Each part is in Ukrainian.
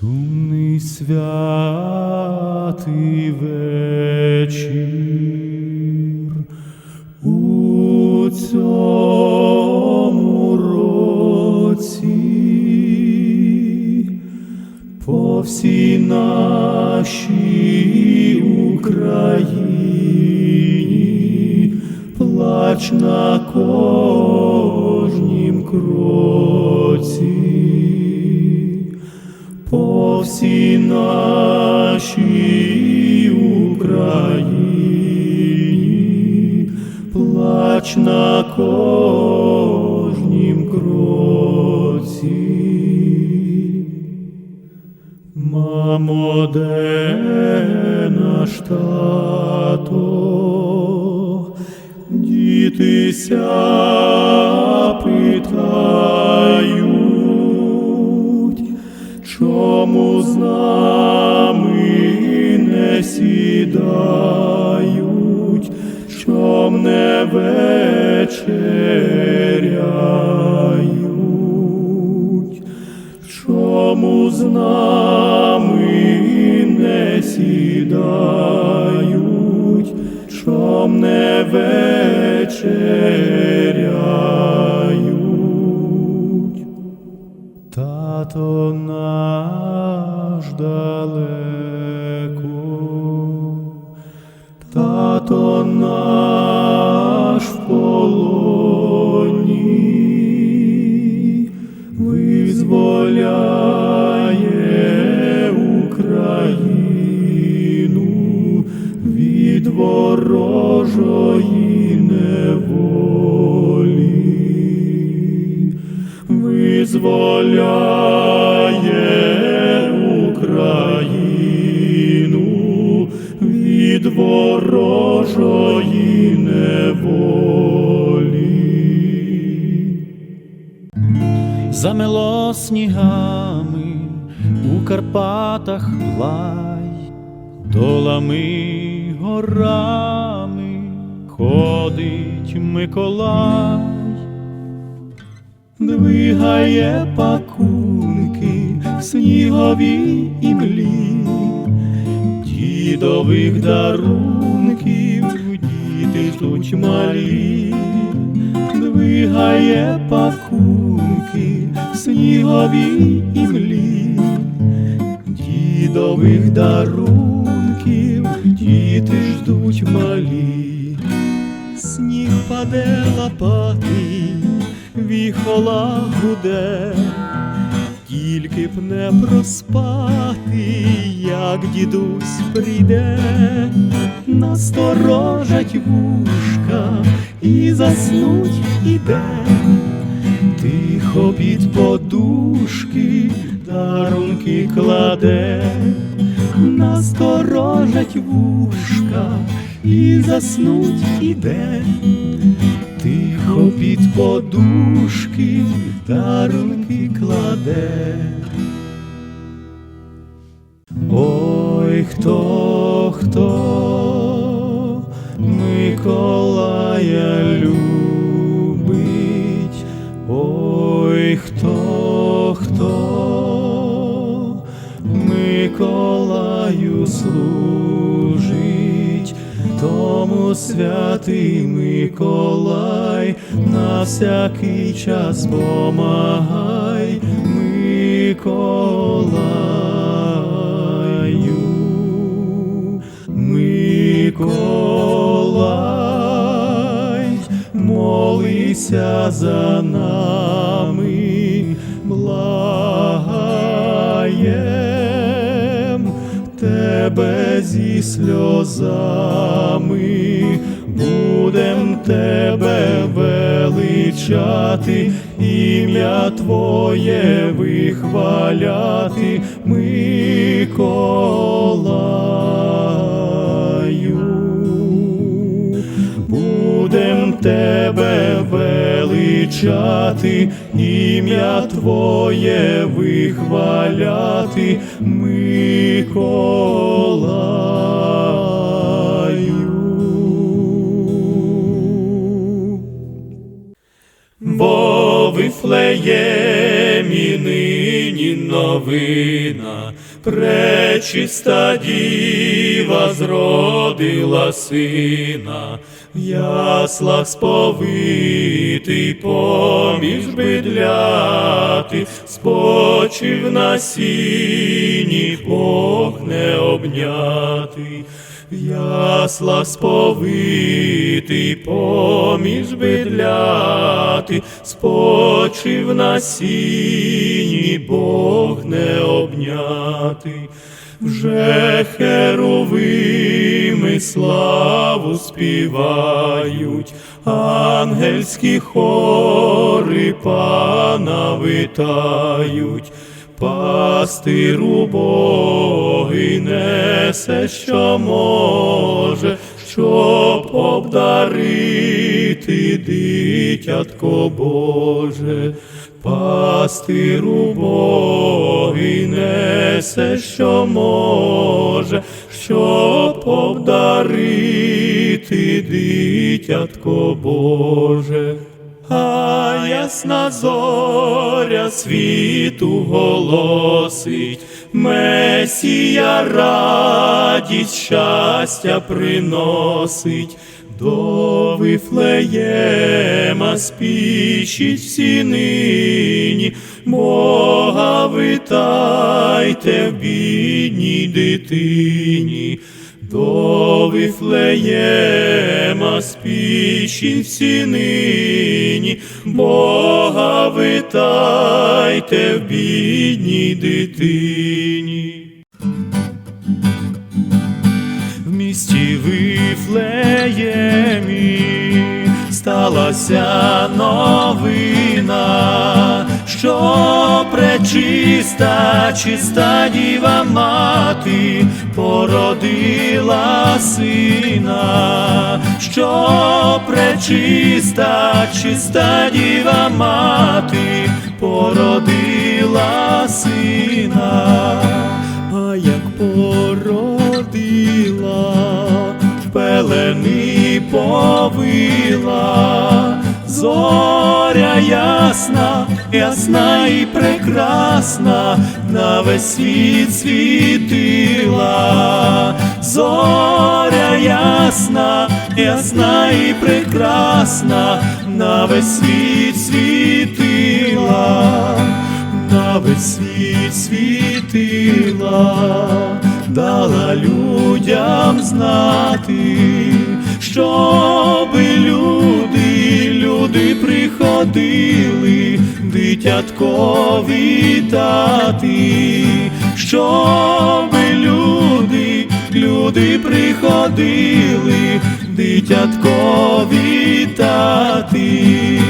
Сумний святий вечір у цьому році. По всій нашій Україні плач на по всій нашій Україні, плач на кожнім кроці. Мамо, де наш тато? Дітися нами не сідають, чом не вечеряють, чому з нами не сідають, чом не вечеряють. Тато від ворожої неволі визволяє Україну від ворожої неволі. Замело снігами у Карпатах лай, долами горами ходить Миколай. Двигає пакунки снігові і млі, дідових дарунків діти ждуть малі, двигає пакунки снігові і млі, дідових дарунків лопатий, віхола гуде, тільки б не проспати, як дідусь прийде, насторожать вушка і заснуть іде, тихо під подушки дарунки кладе, насторожать вушка і заснуть іде, тихо під подушки дарунки кладе. Ой, хто, хто Миколая любить, ой, хто, хто Миколаю служить, тому святий Миколай на всякий час помагай, Миколаю, Миколай, молися за нами, благаєм тебе зі сльозами, будем тебе величати, ім'я Твоє вихваляти, Миколаю. Будем тебе величати, ім'я Твоє вихваляти, Миколаю. Вифлеємі нині новина, пречиста діва зродила сина, в яслах сповитий поміж бидляти, спочив на сіні, Бог не обнятий. В яслах сповитий поміж бидляти, спочив на сіні, Бог не обнятий. Вже херовими славу співають, ангельські хори пана витають. Пастиру Богий несе, що може, щоб обдарити дитятко Боже. Пастиру Богий несе, що може, щоб обдарити дитятко Боже. А ясна зоря світу голосить, Месія радість, щастя приносить, до Вифлеєма спішіть всі нині, Бога витайте в бідній дитині. До Вифлеєма спішіть всі нині, Бога витайте в бідній дитині. В місті Вифлеємі сталася новина, що пречиста, чиста діва мати породила сина, що пречиста, чиста діва мати породила сина, а як породила, пелени повила, зоря ясна, ясна і прекрасна, на весь світ світила, зоря ясна, ясна і прекрасна, на весь світ світила, на весь світ світила, дала людям знати, щоби люди, люди приходили, дитятко вітати, щоби люди, люди приходили, дитятко вітати.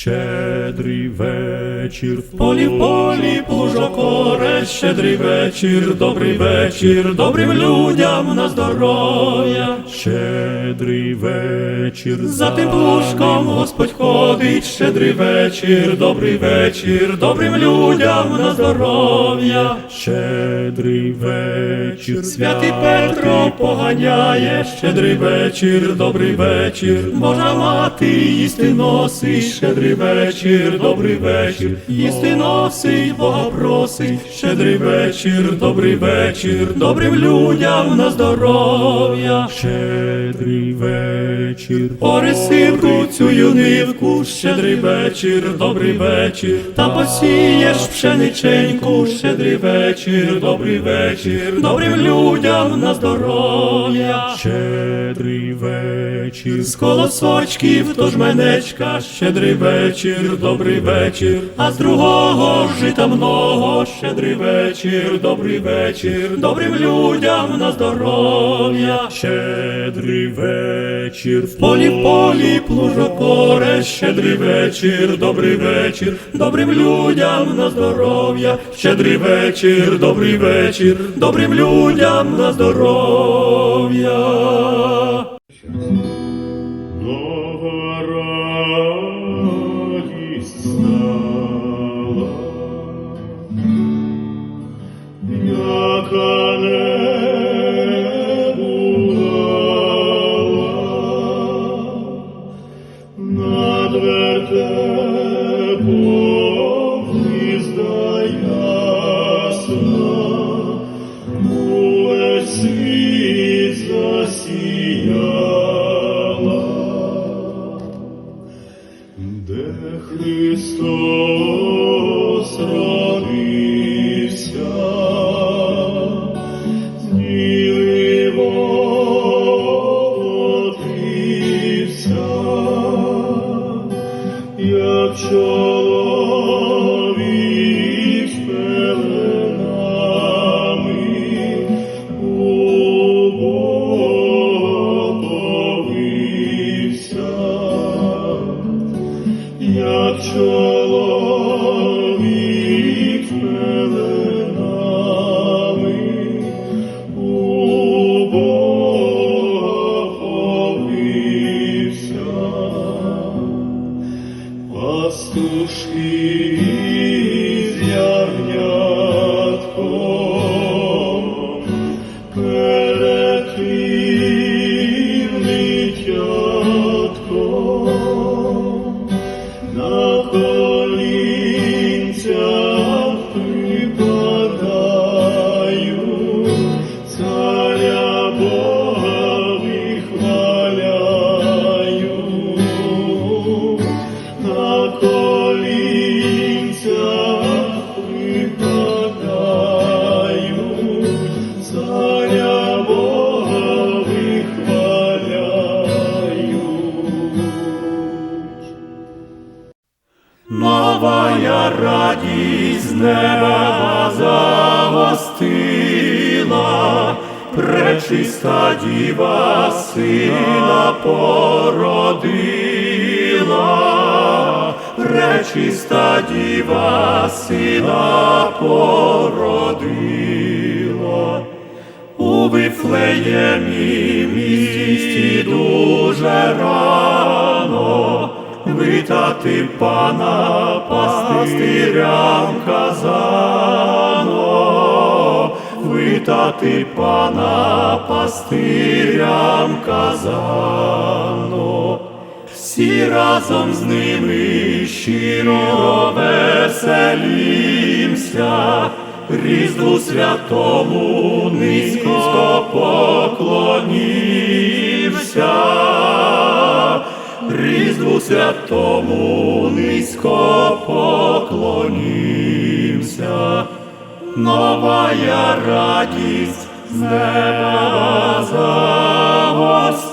Щедрий вечір. В полі в полі плужокоре, щедрий вечір, добрий вечір, добрим людям на здоров'я. Щедрий вечір, за тим плужком Господь ходить, щедрий вечір, добрий вечір, добрим людям на здоров'я. Щедрий вечір, святий Петро поганяє, щедрий вечір, добрий вечір, Божа мати їсти носить, щедрий вечір, добрий вечір, їсти носить, Бога просить, щедрий вечір, добрий вечір, добрим людям на здоров'я. Щедрий вечір, Ориси цю юнивку, щедрий вечір, добрий вечір, та посієш пшениченьку, щедрий вечір, добрий вечір, добрим людям на здоров'я. Щедрий вечір, з колосочків, тож менечка, щедрий вечір, добрий вечір, а з другого жита много, щедрий вечір, добрий вечір, добрим людям на здоров'я. Щедрий вечір, в полі в полі плужокоре, щедрий вечір, добрий вечір, добрим людям на здоров'я, щедрий вечір, добрий вечір, добрим людям на здоров'я. uszli породила, пречиста діва сина породила. У Вифлеємі місті дуже рано витати пана пастирям казано, витати пана пастирям казано. Всі разом з ними щиро веселімся, Різдву святому низько поклонімся, Різдву святому низько поклонімся, новая радість з неба загостила.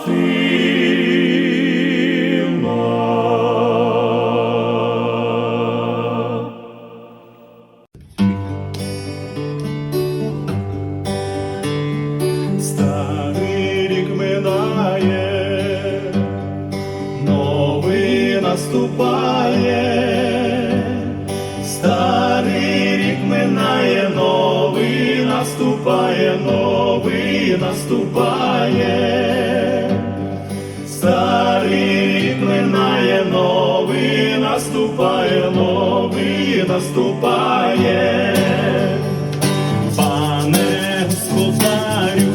Старий рік минає, новий наступає, старий рік минає, наступає, новий наступає, старий рік минає, новий наступає, новий наступає. Пане господарю,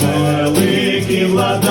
великий владарю,